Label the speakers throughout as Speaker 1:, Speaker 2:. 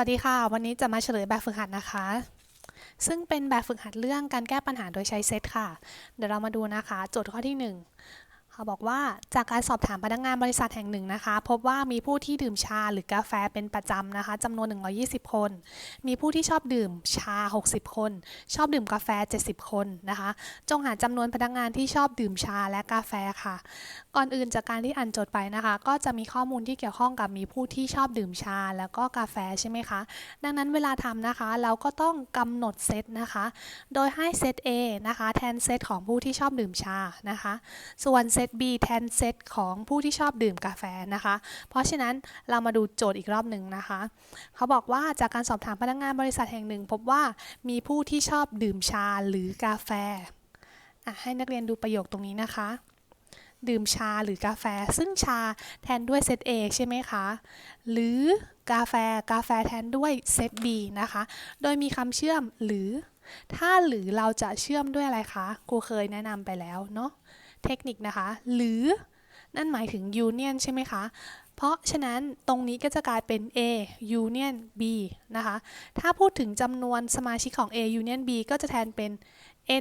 Speaker 1: วัสดีค่ะ วันนี้จะมาเฉลยแบบฝึกหัดนะคะ ซึ่งเป็นแบบฝึกหัดเรื่องการแก้ปัญหาโดยใช้เซตค่ะ เดี๋ยวเรามาดูนะคะ โจทย์ข้อที่ 1 เขาบอกว่าจากการสอบถามพนักงานบริษัทแห่งหนึ่งนะคะ พบว่ามีผู้ที่ดื่มชาหรือกาแฟเป็นประจำนะคะจำนวน 120 คน มีผู้ที่ชอบดื่มชา 60 คน ชอบดื่มกาแฟ 70 คนนะคะ จงหาจำนวนพนักงานที่ชอบดื่มชาและกาแฟค่ะ ก่อนอื่นจากการที่อ่านโจทย์ไปนะคะ ก็จะมีข้อมูลที่เกี่ยวข้องกับมีผู้ที่ชอบดื่มชาแล้วก็กาแฟใช่ไหมคะ ดังนั้นเวลาทำนะคะ เราก็ต้องกำหนดเซตนะคะ โดยให้เซต A นะคะแทนเซตของผู้ที่ชอบดื่มชานะคะ ส่วนเซต B แทนเซตของผู้ที่ชอบดื่มกาแฟนะคะ เพราะฉะนั้นเรามาดูโจทย์อีกรอบหนึ่งนะคะ เขาบอกว่าจากการสอบถามพนักงานบริษัทแห่งหนึ่ง พบว่ามีผู้ที่ชอบดื่มชาหรือกาแฟ ให้นักเรียนดูประโยคตรงนี้นะคะ ดื่มชาหรือกาแฟ ซึ่งชาแทนด้วยเซต A ใช่ไหมคะ หรือกาแฟกาแฟแทนด้วยเซต B นะคะ โดยมีคำเชื่อมหรือถ้าหรือเราจะเชื่อมด้วยอะไรคะ ครูเคยแนะนำไปแล้วเนาะ เทคนิคนะคะ หรือนั่นหมายถึง union ใช่ไหมคะ เพราะฉะนั้นตรงนี้ก็จะกลายเป็น A union B นะคะ ถ้าพูดถึงจำนวนสมาชิกของ A union B ก็จะแทนเป็น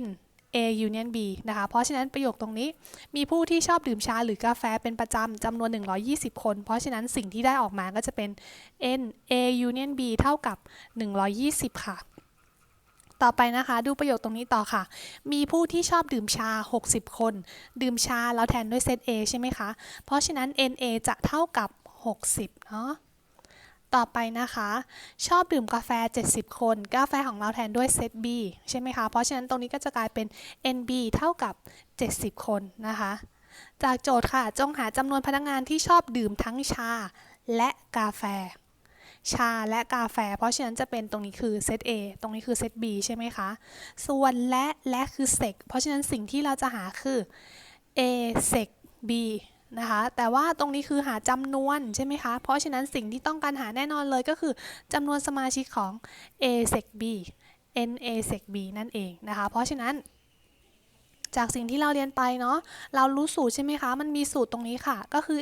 Speaker 1: N A union B นะคะ เพราะฉะนั้นประโยคตรงนี้ มีผู้ที่ชอบดื่มชาหรือกาแฟเป็นประจำจำนวน 120 คน เพราะฉะนั้นสิ่งที่ได้ออกมาก็จะเป็น N A union B เท่ากับ 120 ค่ะ ต่อไปนะคะ ดูประโยคตรงนี้ต่อค่ะ มีผู้ที่ชอบดื่มชา 60 คน ดื่มชาแล้วแทนด้วยเซต A ใช่ไหมคะ เพราะฉะนั้น NA จะเท่ากับ 60 เนาะต่อไปนะคะ ชอบดื่มกาแฟ 70 คน กาแฟของเราแทนด้วยเซต B ใช่ไหมคะ เพราะฉะนั้นตรงนี้ก็จะกลายเป็น NB เท่ากับ 70 คนนะคะ จากโจทย์ค่ะ จงหาจำนวนพนักงานที่ชอบดื่มทั้งชาและกาแฟ ชาและกาแฟ เพราะฉะนั้นจะเป็นตรงนี้คือเซต A ตรงนี้คือเซต B ใช่ไหมคะ ส่วนและและคือเซกเพราะฉะนั้นสิ่งที่เราจะหาคือ A เซก B นะคะแต่ว่าตรงนี้คือหาจำนวนใช่ไหมคะ เพราะฉะนั้นสิ่งที่ต้องการหาแน่นอนเลยก็คือจำนวนสมาชิกของ A เซก B N A เซก B นั่นเองนะคะ เพราะฉะนั้นจากสิ่งที่เราเรียนไปเนาะเรารู้สูตรใช่ไหมคะ มันมีสูตรตรงนี้ค่ะ ก็คือ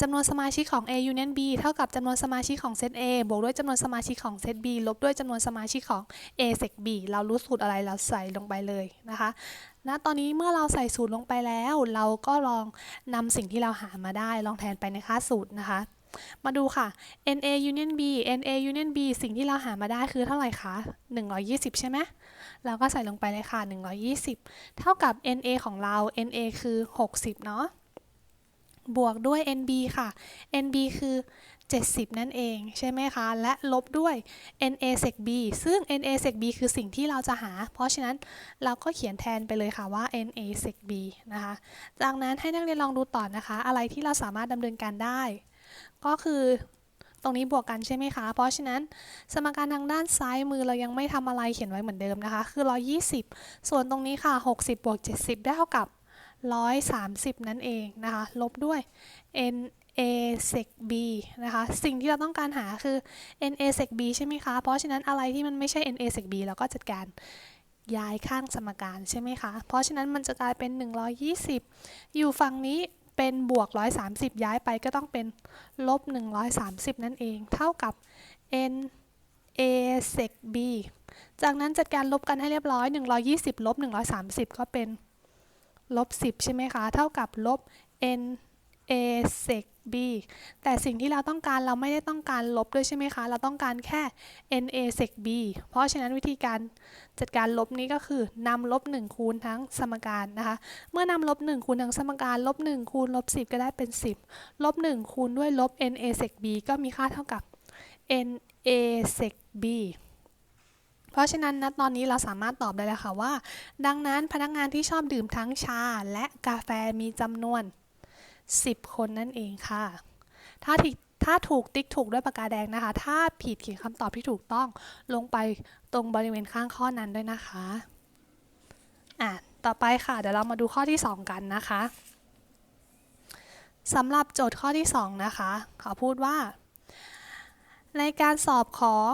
Speaker 1: จำนวนสมาชิกของ A union B เท่ากับจำนวนสมาชิกของเซต A บวกด้วยจำนวนสมาชิกของเซต B ลบด้วยจำนวนสมาชิกของ A เซก B เรารู้สูตรอะไรเราใส่ลงไปเลยนะคะณตอนนี้เมื่อเราใส่สูตรลงไปแล้ว เราก็ลองนำสิ่งที่เราหามาได้ลองแทนไปในค่าสูตรนะคะ มาดูค่ะ NA union B NA union B สิ่งที่เราหามาได้คือเท่าไหร่คะ 120 ใช่ไหมเราก็ใส่ลงไปเลยค่ะ 120 เท่ากับ NA ของเรา NA คือ 60 เนาะ บวกด้วย NB ค่ะ NB คือ 70 นั่นเองใช่ไหมคะ และลบด้วย NA sec B ซึ่ง NA sec B คือสิ่งที่เราจะหา เพราะฉะนั้นเราก็เขียนแทนไปเลยค่ะว่า NA sec B นะคะ จากนั้นให้นักเรียนลองดูต่อนะคะ อะไรที่เราสามารถดำเนินการได้ ก็คือตรงนี้บวกกันใช่ไหมคะ เพราะฉะนั้นสมการทางด้านซ้ายมือเรายังไม่ทำอะไรเขียนไว้เหมือนเดิมนะคะ คือ 120 ส่วนตรงนี้ค่ะ 60 บวก 70 ได้เท่ากับ 130 นั่นเองนะคะ ลบด้วย n a sec b นะคะ สิ่งที่เราต้องการหาคือ n a sec b ใช่ไหมคะ เพราะฉะนั้นอะไรที่มันไม่ใช่ n a sec b เราก็จัดการย้ายข้างสมการใช่ไหมคะ เพราะฉะนั้นมันจะกลายเป็น 120 อยู่ฝั่งนี้เป็นบวก 130 ย้ายไปก็ต้องเป็นลบ 130 นั่นเอง เท่ากับ n a sec b จากนั้นจัดการลบกันให้เรียบร้อย 120 ลบ 130 ก็เป็น ลบ 10 ใช่ไหมคะ เท่ากับลบ n a sec b แต่สิ่งที่เราต้องการเราไม่ได้ต้องการลบด้วยใช่ไหมคะ เราต้องการแค่ n a sec b เพราะฉะนั้นวิธีการจัดการลบนี้ก็คือนำลบ 1 คูณทั้งสมการนะคะ เมื่อนำลบ 1 คูณทั้งสมการลบ 1 คูณลบ 10 ก็ได้เป็น 10 ลบ 1 คูณด้วยลบ n a sec b ก็มีค่าเท่ากับ n a sec b เพราะฉะนั้นณตอนนี้เราสามารถตอบได้แล้วค่ะว่า ดังนั้นพนักงานที่ชอบดื่มทั้งชาและกาแฟมีจำนวน 10 คนนั่นเองค่ะ ถ้าถ้าถูกติ๊กถูกด้วยปากกาแดงนะคะ ถ้าผิดเขียนคำตอบที่ถูกต้องลงไปตรงบริเวณข้างข้อนั้นด้วยนะคะ อะ ต่อไปค่ะ เดี๋ยวเรามาดูข้อที่ 2 กันนะคะสำหรับโจทย์ข้อที่ 2 นะคะเขาพูดว่า ในการสอบของ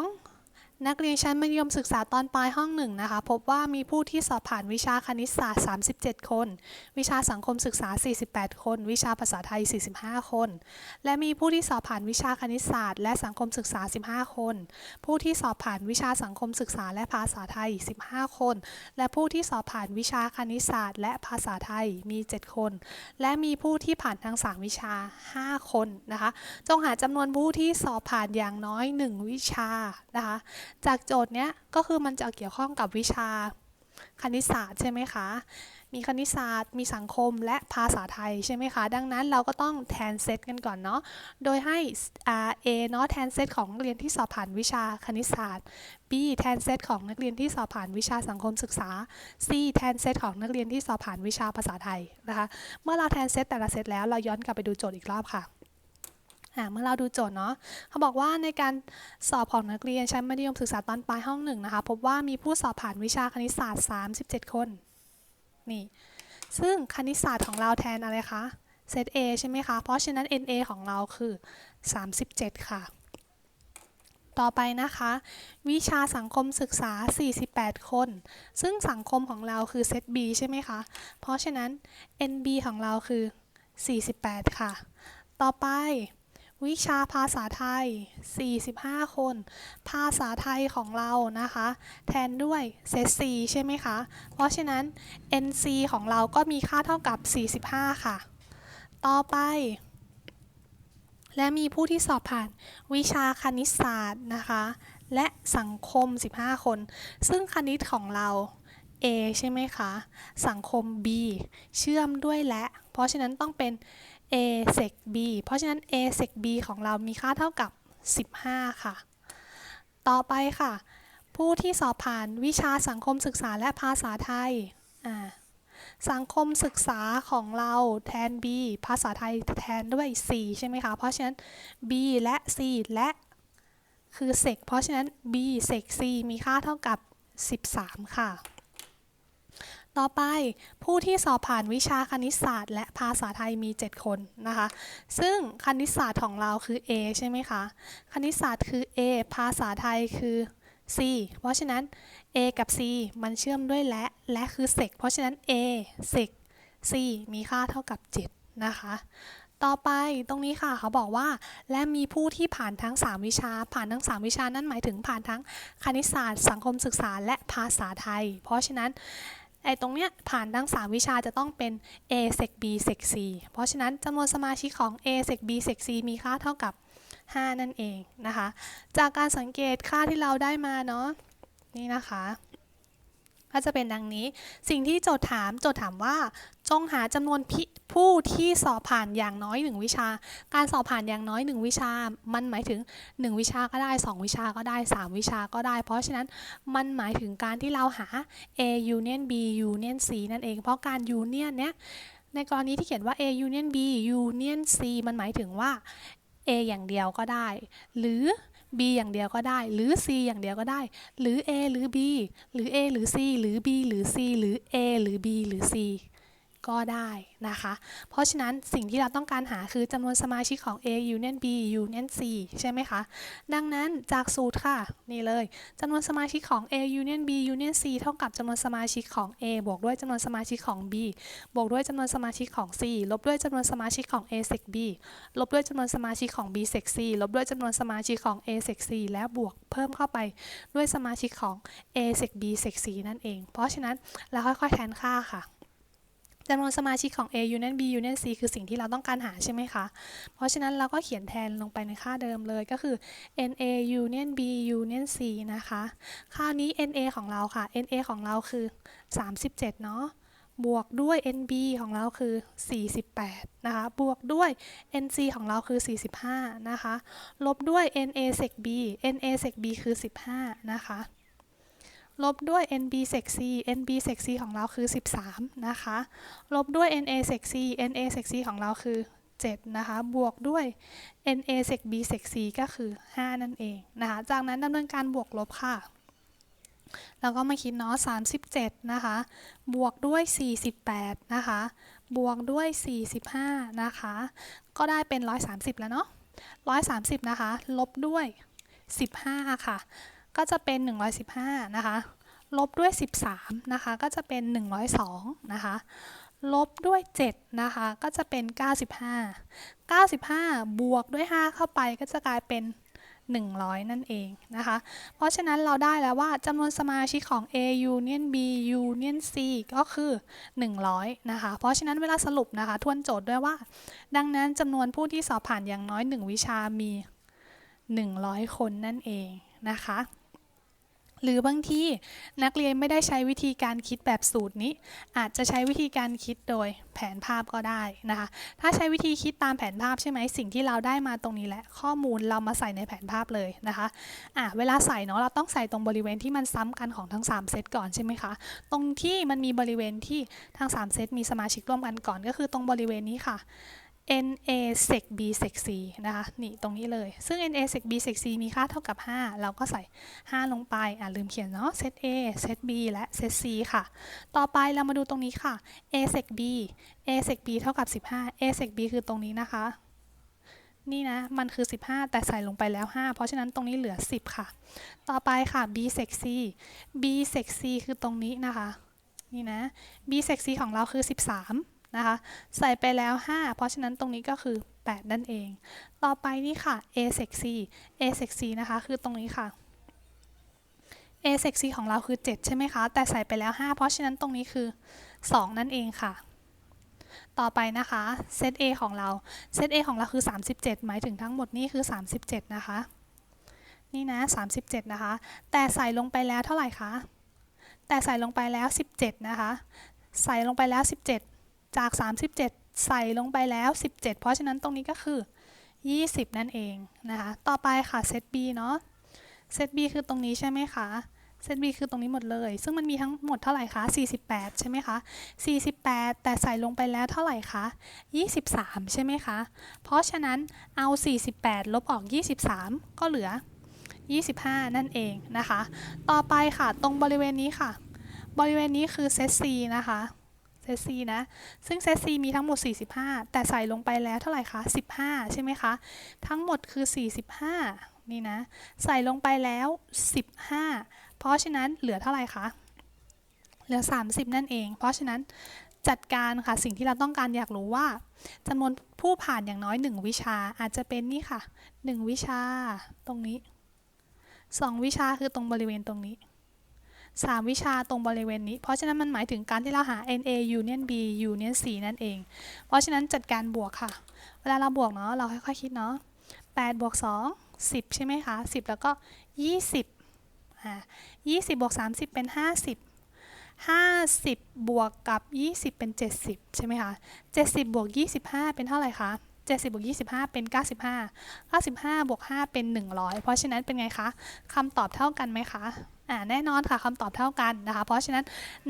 Speaker 1: นักเรียนชั้นมัธยมศึกษาตอนปลายห้องหนึ่งนะคะ พบว่ามีผู้ที่สอบผ่านวิชาคณิตศาสตร์ 37 คน วิชาสังคมศึกษา 48 คน วิชาภาษาไทย 45 คน และมีผู้ที่สอบผ่านวิชาคณิตศาสตร์ และสังคมศึกษา 15 คน ผู้ที่สอบผ่านวิชาสังคมศึกษาและภาษาไทย 15 คน และผู้ที่สอบผ่านวิชาคณิตศาสตร์ และภาษาไทยมี 7 คน และมีผู้ที่ผ่านทั้ง 3 วิชา 5 คนนะคะ จงหาจำนวนผู้ที่สอบผ่านอย่างน้อย 1 วิชานะคะจากโจทย์เนี้ยก็คือมันจะเกี่ยวข้องกับวิชาคณิตศาสตร์ใช่ไหมคะ มีคณิตศาสตร์ มีสังคม และภาษาไทยใช่ไหมคะ ดังนั้นเราก็ต้องแทนเซตกันก่อนเนาะ โดยให้ R A เนาะแทนเซตของนักเรียนที่สอบผ่านวิชาคณิตศาสตร์ B แทนเซตของนักเรียนที่สอบผ่านวิชาสังคมศึกษา C แทนเซตของนักเรียนที่สอบผ่านวิชาภาษาไทยนะคะ เมื่อเราแทนเซตแต่ละเซตแล้วเราย้อนกลับไปดูโจทย์อีกรอบค่ะ อ่าเมื่อเราดูโจทย์เนาะเขาบอกว่าในการสอบของนักเรียนชั้นมัธยมศึกษาตอนปลายห้องหนึ่งนะคะพบว่ามีผู้สอบผ่านวิชาคณิตศาสตร์ 37 คนนี่ซึ่งคณิตศาสตร์ของเราแทนอะไรคะเซต A ใช่ไหมคะ เพราะฉะนั้น NA ของเราคือ 37 ค่ะ ต่อไปนะคะ วิชาสังคมศึกษา 48 คน ซึ่งสังคมของเราคือเซต B ใช่ไหมคะ เพราะฉะนั้น NB ของเราคือ 48 ค่ะ ต่อไป วิชาภาษาไทย 45 คน ภาษาไทยของเรานะคะ แทนด้วยเซต C ใช่ไหมคะ เพราะฉะนั้น NC ของเราก็มีค่าเท่ากับ 45 ค่ะ ต่อไป และมีผู้ที่สอบผ่านวิชาคณิตศาสตร์นะคะ และสังคม 15 คน ซึ่งคณิตของเรา A ใช่ไหมคะ สังคม B เชื่อมด้วยและ เพราะฉะนั้นต้องเป็น a sec b เพราะฉะนั้น a sec b ของเรามีค่าเท่ากับ 15 ค่ะ ต่อไปค่ะ ผู้ที่สอบผ่านวิชาสังคมศึกษาและภาษาไทย สังคมศึกษาของเราแทน b ภาษาไทยแทนด้วย c ใช่ไหมคะ เพราะฉะนั้น b และ c และคือ sec เพราะฉะนั้น b sec c มีค่าเท่ากับ 13 ค่ะ ต่อไปผู้ที่สอบผ่านวิชาคณิตศาสตร์ และภาษาไทยมี 7 คนนะคะ ซึ่งคณิตศาสตร์ของเราคือ A ใช่ไหมคะ คณิตศาสตร์คือ A ภาษาไทยคือ C เพราะฉะนั้น A กับ C มันเชื่อมด้วยและ และคือ sec เพราะฉะนั้น A sec C มีค่าเท่ากับ 7 นะคะ ต่อไปตรงนี้ค่ะเขาบอกว่า และมีผู้ที่ผ่านทั้ง 3 วิชา ผ่านทั้ง 3 วิชานั่นหมายถึงผ่านทั้งคณิตศาสตร์ สังคมศึกษาและภาษาไทย เพราะฉะนั้น ไอ้ตรงเนี้ยผ่านทั้ง 3 วิชาจะต้องเป็น A sec B sec C เพราะฉะนั้นจำนวนสมาชิกของ A sec B sec C มีค่าเท่ากับ 5 นั่นเองนะคะ จากการสังเกตค่าที่เราได้มาเนาะนี่นะคะ ก็จะเป็นดังนี้ สิ่งที่โจทย์ถามโจทย์ถามว่า จงหาจำนวนผู้ที่สอบผ่านอย่างน้อย 1 วิชา การสอบผ่านอย่างน้อย 1 วิชา มันหมายถึง 1 วิชาก็ได้ 2 วิชาก็ได้ 3 วิชาก็ได้ เพราะฉะนั้นมันหมายถึงการที่เราหา A union B union C นั่นเอง เพราะการ union เนี้ยในกรณีที่เขียนว่า A union B union C มันหมายถึงว่า A อย่างเดียวก็ได้ หรือ B อย่างเดียวก็ได้ หรือ C อย่างเดียวก็ได้ หรือ A หรือ B หรือ A หรือ C หรือ B หรือ C หรือ A หรือ B หรือ C ก็ได้นะคะ เพราะฉะนั้นสิ่งที่เราต้องการหาคือจำนวนสมาชิกของ A union B union C ใช่ไหมคะ ดังนั้นจากสูตรค่ะ นี่เลยจำนวนสมาชิกของ A union B union C เท่ากับจำนวนสมาชิกของ A บวกด้วยจำนวนสมาชิกของ B บวกด้วยจำนวนสมาชิกของ C ลบด้วยจำนวนสมาชิกของ A sec B ลบด้วยจำนวนสมาชิกของ B sec C ลบด้วยจำนวนสมาชิกของ A sec C และบวกเพิ่มเข้าไปด้วยสมาชิกของ A sec B sec C นั่นเอง เพราะฉะนั้นเราค่อยๆแทนค่าค่ะ จำนวนสมาชิกของ A union B union C คือสิ่งที่เราต้องการหาใช่ไหมคะ เพราะฉะนั้นเราก็เขียนแทนลงไปในค่าเดิมเลยก็คือ NA union B union C นะคะครานี้ NA ของเราค่ะ NA ของเราคือ 37 เนาะบวกด้วย NB ของเราคือ 48 นะคะ บวกด้วย NC ของเราคือ 45 นะคะ ลบด้วย NA sec B NA sec B คือ 15 นะคะ ลบด้วย NB sec C NB sec C ของเราคือ 13 นะคะ ลบด้วย NA sec C NA sec C ของเราคือ 7 นะคะ บวกด้วย NA sec B sec C ก็คือ 5 นั่นเองนะคะ จากนั้นดำเนินการบวกลบค่ะ แล้วก็มาคิดเนาะ 37 นะคะ บวกด้วย 48 นะคะ บวกด้วย 45 นะคะ ก็ได้เป็น 130 แล้วเนาะ130 นะคะ ลบด้วย 15 ค่ะ ก็จะเป็น 115 นะคะ ลบด้วย 13 นะคะ ก็จะเป็น 102 นะคะ ลบด้วย 7 นะคะ ก็จะเป็น 95 95 บวกด้วย 5 เข้าไปก็จะกลายเป็น 100 นั่นเองนะคะ เพราะฉะนั้นเราได้แล้วว่าจำนวนสมาชิกของ A Union B Union C ก็คือ 100 นะคะ เพราะฉะนั้นเวลาสรุปนะคะ ทวนโจทย์ด้วยว่า ดังนั้นจำนวนผู้ที่สอบผ่านอย่างน้อย 1 วิชามี 100 คนนั่นเองนะคะ หรือบางทีนักเรียนไม่ได้ใช้วิธีการคิดแบบสูตรนี้ อาจจะใช้วิธีการคิดโดยแผนภาพก็ได้นะคะ ถ้าใช้วิธีคิดตามแผนภาพใช่ไหมสิ่งที่เราได้มาตรงนี้แหละ ข้อมูลเรามาใส่ในแผนภาพเลยนะคะอะเวลาใส่เนาะเราต้องใส่ตรงบริเวณที่มันซ้ำกันของทั้ง 3 เซตก่อนใช่ไหมคะ ตรงที่มันมีบริเวณที่ทั้ง 3 เซตมีสมาชิกร่วมกันก่อนก็คือตรงบริเวณนี้ค่ะ NA sec B sec C นะคะ นี่ตรงนี้เลย ซึ่ง NA sec B sec C มีค่าเท่ากับ 5 เราก็ใส่ 5 ลงไป อ่าลืมเขียนเนาะ set A set B และ set C ค่ะ ต่อไปเรามาดูตรงนี้ค่ะ A sec B A sec B เท่ากับ 15 A sec B คือตรงนี้นะคะ นี่นะ มันคือ 15 แต่ใส่ลงไปแล้ว 5 เพราะฉะนั้นตรงนี้เหลือ 10 ค่ะ ต่อไปค่ะ B sec C B sec C คือตรงนี้นะคะ นี่นะ B sec C ของเราคือ 13 นะคะ ใส่ไปแล้ว 5 เพราะฉะนั้นตรงนี้ก็คือ 8 นั่นเอง ต่อไปนี่ค่ะ a sec c a sec c นะคะ คือตรงนี้ค่ะ a sec c ของเราคือ 7 ใช่ไหมคะ แต่ใส่ไปแล้ว 5 เพราะฉะนั้นตรงนี้คือ 2 นั่นเองค่ะ ต่อไปนะคะ set a ของเรา set a ของเราคือ 37 หมายถึงทั้งหมดนี่คือ 37 นะคะ นี่นะ 37 นะคะ แต่ใส่ลงไปแล้วเท่าไหร่คะ แต่ใส่ลงไปแล้ว 17 นะคะ ใส่ลงไปแล้ว 17 จาก 37 ใส่ลงไปแล้ว 17 เพราะฉะนั้นตรงนี้ก็คือ 20 นั่นเองนะคะ ต่อไปค่ะเซต B เนาะเซต B คือตรงนี้ใช่ไหมคะเซต B คือตรงนี้หมดเลย ซึ่งมันมีทั้งหมดเท่าไหร่คะ 48 ใช่ไหมคะ 48 แต่ใส่ลงไปแล้วเท่าไหร่คะ 23 ใช่ไหมคะ เพราะฉะนั้นเอา 48 ลบออก 23 ก็เหลือ 25 นั่นเองนะคะ ต่อไปค่ะ ตรงบริเวณนี้ค่ะ บริเวณนี้คือเซต C นะคะ เซต C นะ ซึ่งเซต C มีทั้งหมด 45 แต่ใส่ลงไปแล้วเท่าไหร่คะ 15 ใช่ไหมคะ ทั้งหมดคือ 45 นี่นะ ใส่ลงไปแล้ว 15 เพราะฉะนั้นเหลือเท่าไหร่คะ เหลือ 30 นั่นเอง เพราะฉะนั้นจัดการค่ะ สิ่งที่เราต้องการอยากรู้ว่าจำนวนผู้ผ่านอย่างน้อย 1 วิชาอาจจะเป็นนี่ค่ะ 1 วิชาตรงนี้ 2 วิชาคือตรงบริเวณตรงนี้ 3 วิชาตรงบริเวณนี้ เพราะฉะนั้นมันหมายถึงการที่เราหา NA Union B Union C นั่นเอง เพราะฉะนั้นจัดการบวกค่ะ เวลาเราบวกเนาะเราค่อยๆคิดเนาะ8บวก2 10 ใช่ไหมคะ 10 แล้วก็ 20อ่า20บวก30 เป็น 50 50 บวกกับ 20 เป็น 70 ใช่ไหมคะ 70 บวก 25 เป็นเท่าไหร่คะ 70 บวก 25 เป็น 95 95 บวก 5 เป็น 100 เพราะฉะนั้นเป็นไงคะ คำตอบเท่ากันไหมคะ แน่นอนค่ะคำตอบเท่ากันนะคะ เพราะฉะนั้น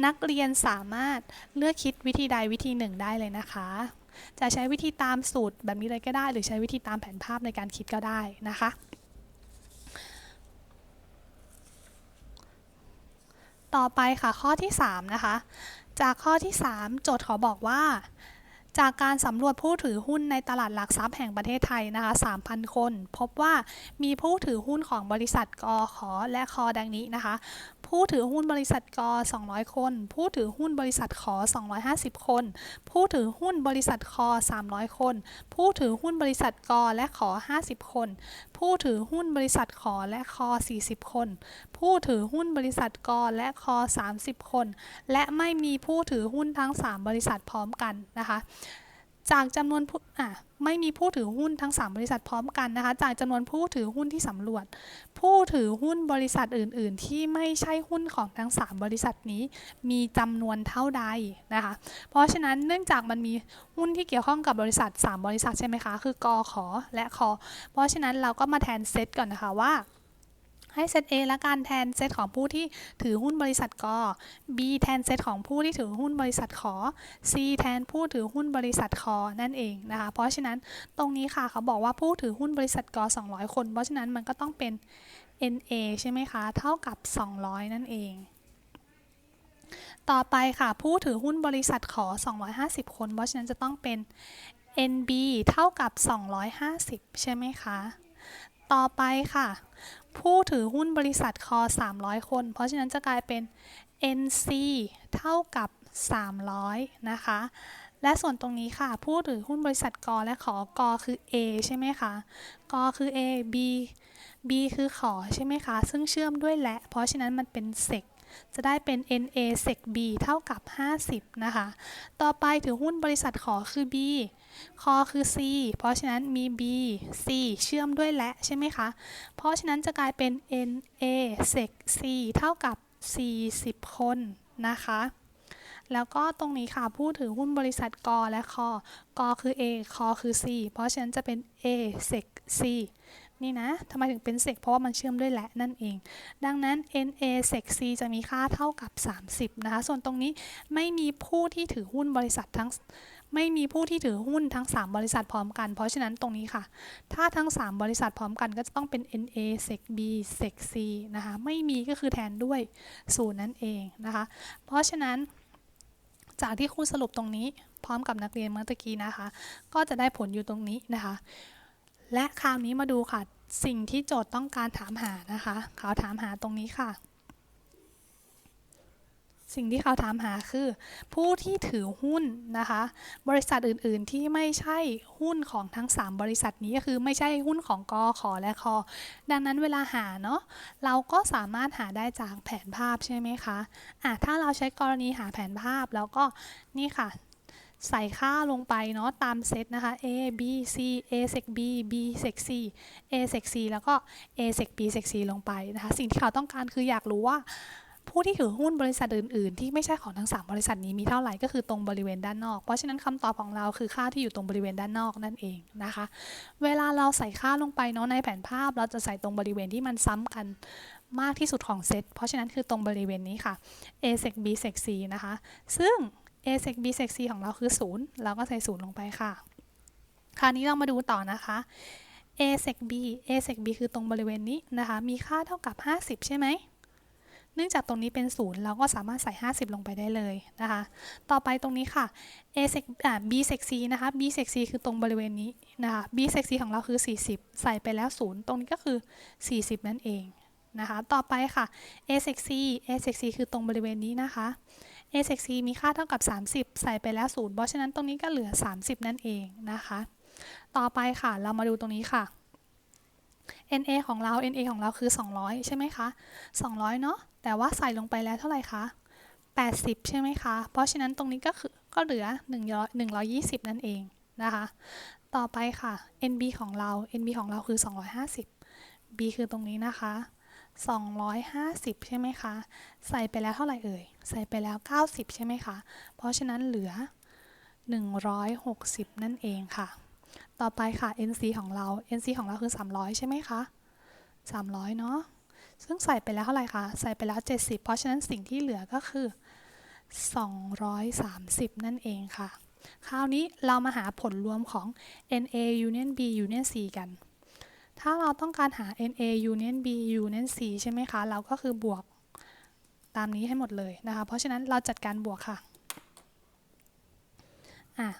Speaker 1: นักเรียนสามารถเลือกคิดวิธีใดวิธีหนึ่งได้เลยนะคะ จะใช้วิธีตามสูตรแบบนี้เลยก็ได้ หรือใช้วิธีตามแผนภาพในการคิดก็ได้นะคะต่อไปค่ะข้อที่ 3 นะคะ จากข้อที่ 3 โจทย์ขอบอกว่า จากการสำรวจผู้ถือหุ้นในตลาดหลักทรัพย์แห่งประเทศไทยนะคะ 3,000 คน พบว่ามีผู้ถือหุ้นของบริษัทกขอและคอดังนี้นะคะ ผู้ถือหุ้นบริษัทกอ200 คน ผู้ถือหุ้นบริษัทขอ 250 คน ผู้ถือหุ้นบริษัทคอ 300 คน ผู้ถือหุ้นบริษัทกและขอ 50 คน ผู้ถือหุ้นบริษัทขอและคอ 40 คน ผู้ถือหุ้นบริษัทกและคอ30 คน และไม่มีผู้ถือหุ้นทั้ง 3 บริษัทพร้อมกันนะคะจากจำนวนผู้อะไม่มีผู้ถือหุ้นทั้ง 3 บริษัทพร้อมกันนะคะ จากจำนวนผู้ถือหุ้นที่สำรวจ ผู้ถือหุ้นบริษัทอื่น ๆ ที่ไม่ใช่หุ้นของทั้ง 3 บริษัทนี้ มีจำนวนเท่าใดนะคะ เพราะฉะนั้นเนื่องจากมันมีหุ้นที่เกี่ยวข้องกับบริษัท 3 บริษัทใช่ไหมคะ คือกอขอและคอเพราะฉะนั้นเราก็มาแทนเซตก่อนนะคะว่า ให้เซต A และการแทนเซตของผู้ที่ถือหุ้นบริษัทก B แทนเซตของผู้ที่ถือหุ้นบริษัทขอ C แทนผู้ถือหุ้นบริษัทคอนั่นเองนะคะ เพราะฉะนั้นตรงนี้ค่ะเขาบอกว่าผู้ถือหุ้นบริษัทก 200 คน เพราะฉะนั้นมันก็ต้องเป็น NA ใช่ไหมคะ เท่ากับ 200 นั่นเอง ต่อไปค่ะ ผู้ถือหุ้นบริษัทขอ 250 คน เพราะฉะนั้นจะต้องเป็น NB เท่ากับ 250 ใช่ไหมคะ ต่อไปค่ะ ผู้ถือหุ้นบริษัทคอ 300 คน เพราะฉะนั้นจะกลายเป็น NC เท่ากับ 300 นะคะ และส่วนตรงนี้ค่ะ ผู้ถือหุ้นบริษัทกอและขอกอคือ A ใช่ไหมคะกอคือ A B B คือขอใช่ไหมคะ ซึ่งเชื่อมด้วยและ เพราะฉะนั้นมันเป็นเซก จะได้เป็น NA sec B เท่ากับ 50 นะคะ ต่อไปถือหุ้นบริษัทขอคือ B คอคือ C เพราะฉะนั้นมี B C เชื่อมด้วยและใช่ไหมคะ เพราะฉะนั้นจะกลายเป็น NA sec C เท่ากับ 40 คนนะคะแล้วก็ตรงนี้ค่ะผู้ถือหุ้นบริษัทกอและคอกอคือ A คอคือ C เพราะฉะนั้นจะเป็น A sec C นี่นะทำไมถึงเป็น sec เพราะว่ามันเชื่อมด้วยและนั่นเอง ดังนั้น NA sec C จะมีค่าเท่ากับ 30 นะคะ ส่วนตรงนี้ไม่มีผู้ที่ถือหุ้นบริษัททั้งไม่มีผู้ที่ถือหุ้นทั้ง 3 บริษัทพร้อมกัน เพราะฉะนั้นตรงนี้ค่ะ ถ้าทั้ง 3 บริษัทพร้อมกันก็จะต้องเป็น NA sec B sec C นะคะ ไม่มีก็คือแทนด้วยศูนย์นั่นเองนะคะ เพราะฉะนั้น จากที่ครูสรุปตรงนี้พร้อมกับนักเรียนเมื่อตะกี้นะคะ ก็จะได้ผลอยู่ตรงนี้นะคะ และคราวนี้มาดูค่ะ สิ่งที่โจทย์ต้องการถามหานะคะเขาถามหาตรงนี้ค่ะ สิ่งที่เขาถามหาคือ ผู้ที่ถือหุ้นนะคะ บริษัทอื่นๆที่ไม่ใช่หุ้นของทั้ง 3 บริษัทนี้ก็คือไม่ใช่หุ้นของกอขอและคอ ดังนั้นเวลาหาเนาะเราก็สามารถหาได้จากแผนภาพใช่ไหมคะอะถ้าเราใช้กรณีหาแผนภาพแล้วก็นี่ค่ะ ใส่ค่าลงไปเนาะตามเซตนะคะ A B C A sec B B sec C A sec C แล้วก็ A sec B sec C ลงไปนะคะ สิ่งที่เขาต้องการคืออยากรู้ว่า ผู้ที่ถือหุ้นบริษัทอื่น ๆ ที่ไม่ใช่ของทั้ง 3 บริษัทนี้มีเท่าไหร่ก็คือตรงบริเวณด้านนอก เพราะฉะนั้นคำตอบของเราคือค่าที่อยู่ตรงบริเวณด้านนอกนั่นเองนะคะ เวลาเราใส่ค่าลงไปเนาะในแผนภาพ เราจะใส่ตรงบริเวณที่มันซ้ำกันมากที่สุดของเซตเพราะฉะนั้นคือตรงบริเวณนี้ค่ะ A sec B sec C นะคะ ซึ่ง a sec b sec c ของเราคือ 0 เราก็ใส่ 0 ลงไปค่ะ คราวนี้เรามาดูต่อนะคะ a sec b a sec b คือตรงบริเวณนี้นะคะ มีค่าเท่ากับ 50 ใช่ไหม เนื่องจากตรงนี้เป็น 0 เราก็สามารถใส่ 50 ลงไปได้เลยนะคะ ต่อไปตรงนี้ค่ะ a sec b sec c นะคะ b sec c คือตรงบริเวณนี้นะคะ b sec c ของเราคือ 40 ใส่ไปแล้ว 0 ตรงนี้ก็คือ 40 นั่นเองนะคะ ต่อไปค่ะ a sec c a sec c คือตรงบริเวณนี้นะคะ a sec c มีค่าเท่ากับ 30 ใส่ไปแล้ว0เพราะฉะนั้นตรงนี้ก็เหลือ 30 นั่นเองนะคะ ต่อไปค่ะเรามาดูตรงนี้ค่ะ NA ของเรา NA ของเราคือ 200 ใช่ไหมคะ 200 เนาะแต่ว่าใส่ลงไปแล้วเท่าไหร่คะ 80 ใช่ไหมคะ เพราะฉะนั้นตรงนี้ก็คือก็เหลือ 100 120 นั่นเองนะคะ ต่อไปค่ะ NB ของเรา NB ของเราคือ 250 B คือตรงนี้นะคะ 250 ใช่ไหมคะ ใส่ไปแล้วเท่าไหร่เอ่ย ใส่ไปแล้ว 90 ใช่ไหมคะ เพราะฉะนั้นเหลือ 160 นั่นเองค่ะ ต่อไปค่ะ NC ของเรา NC ของเราคือ 300 ใช่ไหมคะ 300 เนาะ ซึ่งใส่ไปแล้วเท่าไหร่คะ ใส่ไปแล้ว 70 เพราะฉะนั้นสิ่งที่เหลือก็คือ 230 นั่นเองค่ะ คราวนี้เรามาหาผลรวมของ NA Union B Union C กัน ถ้าเราต้องการหา NA Union B Union C ใช่ไหมคะ เราก็คือบวกตามนี้ให้หมดเลยนะคะ เพราะฉะนั้นเราจัดการบวกค่ะ อะ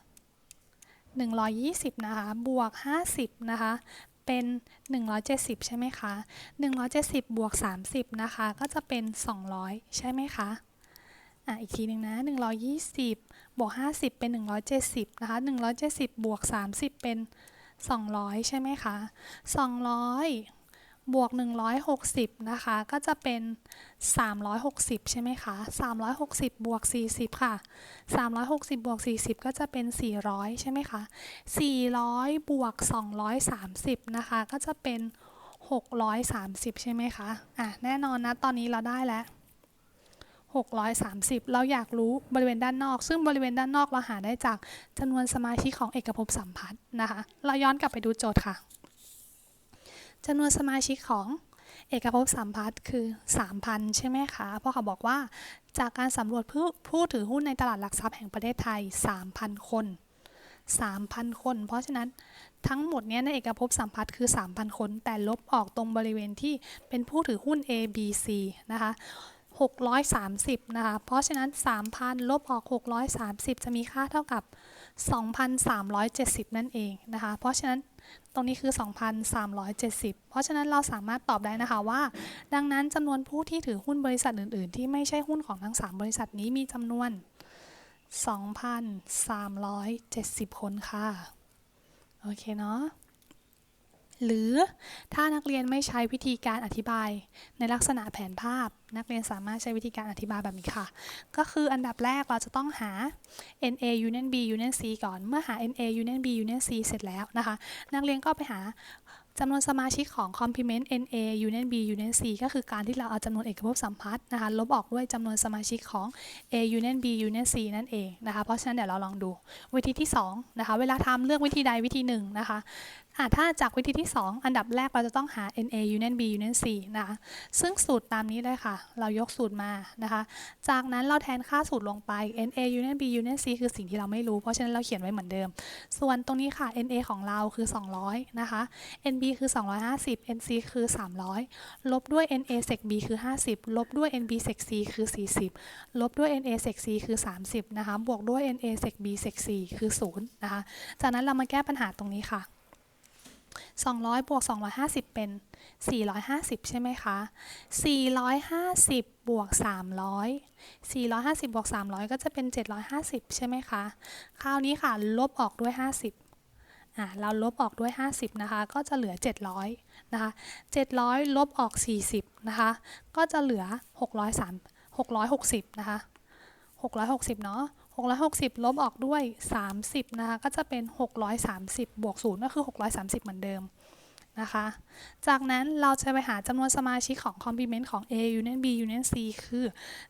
Speaker 1: 120 นะคะ บวก 50 นะคะ เป็น 170 ใช่ไหมคะ 170 บวก 30 นะคะ ก็จะเป็น 200 ใช่ไหมคะ อะ อีกทีหนึ่งนะ 120 บวก 50 เป็น 170 นะคะ 170 บวก 30 เป็น 200 ใช่ไหมคะ 200 บวก 160 นะคะ ก็จะเป็น 360 ใช่ไหมคะ 360 บวก 40 ค่ะ 360 บวก 40 ก็จะเป็น 400 ใช่ไหมคะ 400 บวก 230 นะคะ ก็จะเป็น 630 ใช่ไหมคะ อะ แน่นอนนะ ตอนนี้เราได้แล้ว 630 เราอยากรู้บริเวณด้านนอก ซึ่งบริเวณด้านนอกเราหาได้จากจำนวนสมาชิกของเอกภพสัมพัทธ์นะคะ เราย้อนกลับไปดูโจทย์ค่ะจำนวนสมาชิกของเอกภพสัมพัทธ์คือ 3,000 ใช่ไหมคะเพราะเขาบอกว่าจากการสำรวจผู้ผู้ถือหุ้นในตลาดหลักทรัพย์แห่งประเทศไทย 3,000 คน 3,000 คน เพราะฉะนั้นทั้งหมดเนี้ยในเอกภพสัมพัทธ์คือ 3,000 คน แต่ลบออกตรงบริเวณที่เป็นผู้ถือหุ้น A B C นะคะ 630 นะคะ เพราะฉะนั้น 3,000 ลบออก 630 จะมีค่าเท่ากับ 2,370 นั่นเองนะคะ เพราะฉะนั้นตรงนี้คือ 2,370 เพราะฉะนั้นเราสามารถตอบได้นะคะว่า ดังนั้นจำนวนผู้ที่ถือหุ้นบริษัทอื่น ๆ ที่ไม่ใช่หุ้นของทั้ง 3 บริษัทนี้มีจำนวน 2,370 คนค่ะ โอเคเนาะ หรือถ้านักเรียนไม่ใช้วิธีการอธิบาย ในลักษณะแผนภาพ นักเรียนสามารถใช้วิธีการอธิบายแบบนี้ค่ะ ก็คืออันดับแรกเราจะต้องหา NA Union B Union C ก่อน เมื่อหา NA Union B Union C เสร็จแล้วนะคะ นักเรียนก็ไปหา จำนวนสมาชิกของ complement NA Union B Union C ก็คือการที่เราเอาจำนวนเอกภพสัมพัทธ์นะคะลบออกด้วยจำนวนสมาชิกของ A Union B Union C นั่นเองนะคะ เพราะฉะนั้นเดี๋ยวเราลองดูวิธีที่2นะคะเวลาทำเลือกวิธีใดวิธีหนึ่งนะคะะถ้าจากวิธีที่ 2 อันดับแรกเราจะต้องหา NA Union B Union C นะคะซึ่งสูตรตามนี้เลยค่ะ เรายกสูตรมานะคะ จากนั้นเราแทนค่าสูตรลงไป NA Union B Union C คือสิ่งที่เราไม่รู้ เพราะฉะนั้นเราเขียนไว้เหมือนเดิม ส่วนตรงนี้ค่ะ NA ของเราคือ 200 นะคะ NB คือ 250 NC คือ 300 ลบด้วย NA sec B คือ 50 ลบด้วย NB sec C คือ 40 ลบด้วย NA sec C คือ 30 นะคะ บวกด้วย NA sec B sec C คือ 0 นะคะ จากนั้นเรามาแก้ปัญหาตรงนี้ค่ะ 200 บวก 250 เป็น 450 ใช่ไหมคะ 450 บวก 300 450 บวก 300 ก็จะเป็น 750 ใช่ไหมคะ คราวนี้ค่ะ ลบออกด้วย 50 อะเราลบออกด้วย 50 นะคะ ก็จะเหลือ 700 นะคะ 700 ลบออก 40 นะคะ ก็จะเหลือ 603 660 นะคะ 660 เนาะ660 ลบออกด้วย 30 นะคะ ก็จะเป็น 630 บวก 0 ก็คือ 630 เหมือนเดิม นะคะ จากนั้นเราจะไปหาจำนวนสมาชิกของ complement ของ A union B union C คือ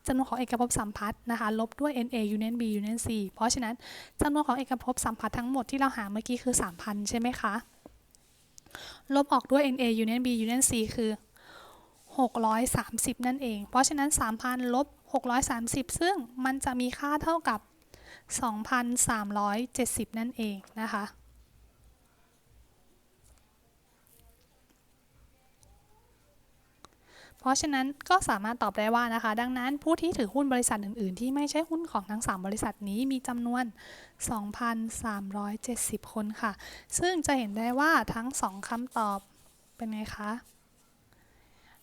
Speaker 1: จำนวนของเอกภพสัมพัทธ์นะคะ ลบด้วย NA union B union C เพราะฉะนั้นจำนวนของเอกภพสัมพัทธ์ทั้งหมดที่เราหาเมื่อกี้คือ 3,000 ใช่ไหมคะ ลบออกด้วย NA union B union C คือ 630 นั่นเอง เพราะฉะนั้น 3,000 ลบ 630 ซึ่งมันจะมีค่าเท่ากับ 2,370 นั่นเองนะคะ เพราะฉะนั้นก็สามารถตอบได้ว่านะคะ ดังนั้นผู้ที่ถือหุ้นบริษัทอื่น ๆ ที่ไม่ใช่หุ้นของทั้ง 3 บริษัทนี้มีจำนวน 2,370 คนค่ะ ซึ่งจะเห็นได้ว่าทั้ง 2คำตอบเป็นไงคะ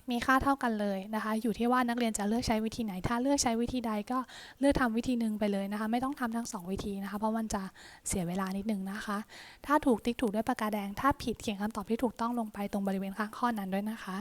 Speaker 1: มีค่าเท่ากันเลยนะคะ อยู่ที่ว่านักเรียนจะเลือกใช้วิธีไหน ถ้าเลือกใช้วิธีใดก็เลือกทำวิธีหนึ่งไปเลยนะคะ ไม่ต้องทำทั้ง 2 วิธีนะคะ เพราะมันจะเสียเวลานิดนึงนะคะ ถ้าถูกติ๊กถูกด้วยปากกาแดง ถ้าผิดเขียนคำตอบที่ถูกต้องลงไปตรงบริเวณข้างข้อนั้นด้วยนะคะ